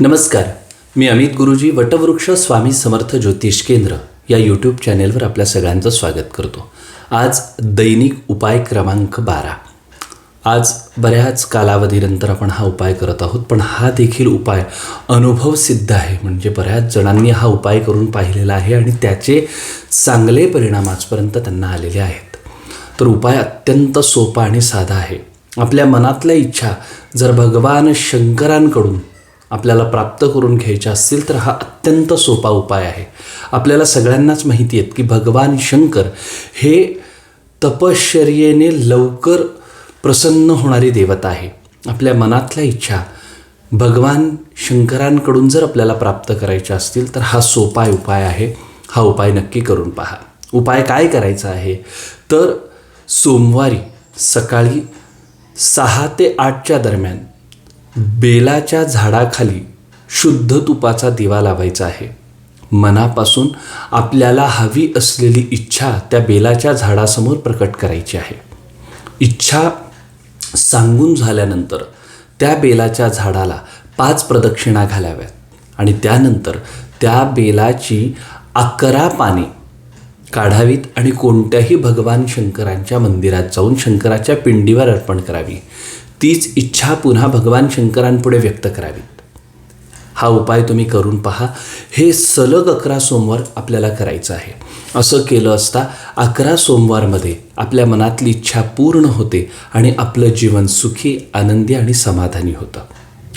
नमस्कार. मी अमित गुरुजी वटवृक्ष स्वामी समर्थ ज्योतिष केंद्र या यूट्यूब चॅनेलवर आपल्या सगळ्यांचं स्वागत करतो. आज दैनिक उपाय क्रमांक बारा. आज बऱ्याच कालावधीनंतर आपण हा उपाय करत आहोत पण हा देखील उपाय अनुभव सिद्ध आहे. म्हणजे बऱ्याच जणांनी हा उपाय करून पाहिलेला आहे आणि त्याचे चांगले परिणाम आजपर्यंत त्यांना आलेले आहेत. तर उपाय अत्यंत सोपा आणि साधा आहे. आपल्या मनातल्या इच्छा जर भगवान शंकरांकडून आपल्याला प्राप्त करून घ्यायच्या असतील तर हा अत्यंत सोपा उपाय आहे. आपल्याला सगळ्यांनाच माहिती आहेत की भगवान शंकर हे तपश्चर्येने लवकर प्रसन्न होणारी देवता आहे. आपल्या मनातल्या इच्छा भगवान शंकरांकडून जर आपल्याला प्राप्त करायच्या असतील तर हा सोपा उपाय आहे. हा उपाय नक्की करून पहा. उपाय काय करायचा आहे? तर सोमवारी सकाळी सहा ते आठच्या दरम्यान बेलाच्या झाडाखाली शुद्ध तुपाचा दिवा लावायचा आहे. मनापासून आपल्याला हवी असलेली इच्छा त्या बेलाच्या झाडासमोर प्रकट करायची आहे. इच्छा सांगून झाल्यानंतर त्या बेलाच्या झाडाला पाच प्रदक्षिणा घालाव्यात आणि त्यानंतर त्या बेलाची अकरा पाने काढावीत आणि कोणत्याही भगवान शंकरांच्या मंदिरात जाऊन शंकराच्या पिंडीवर अर्पण करावी. तीच इच्छा पुन्हा भगवान शंकरांपुढे व्यक्त करावीत. हा उपाय तुम्ही करून पहा. हे सलग अकरा सोमवार आपल्याला करायचं आहे. असं केलं असता अकरा सोमवारमध्ये आपल्या मनातली इच्छा पूर्ण होते आणि आपलं जीवन सुखी आनंदी आणि समाधानी होतं.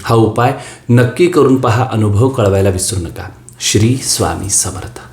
हा उपाय नक्की करून पहा. अनुभव कळवायला विसरू नका. श्री स्वामी समर्थ.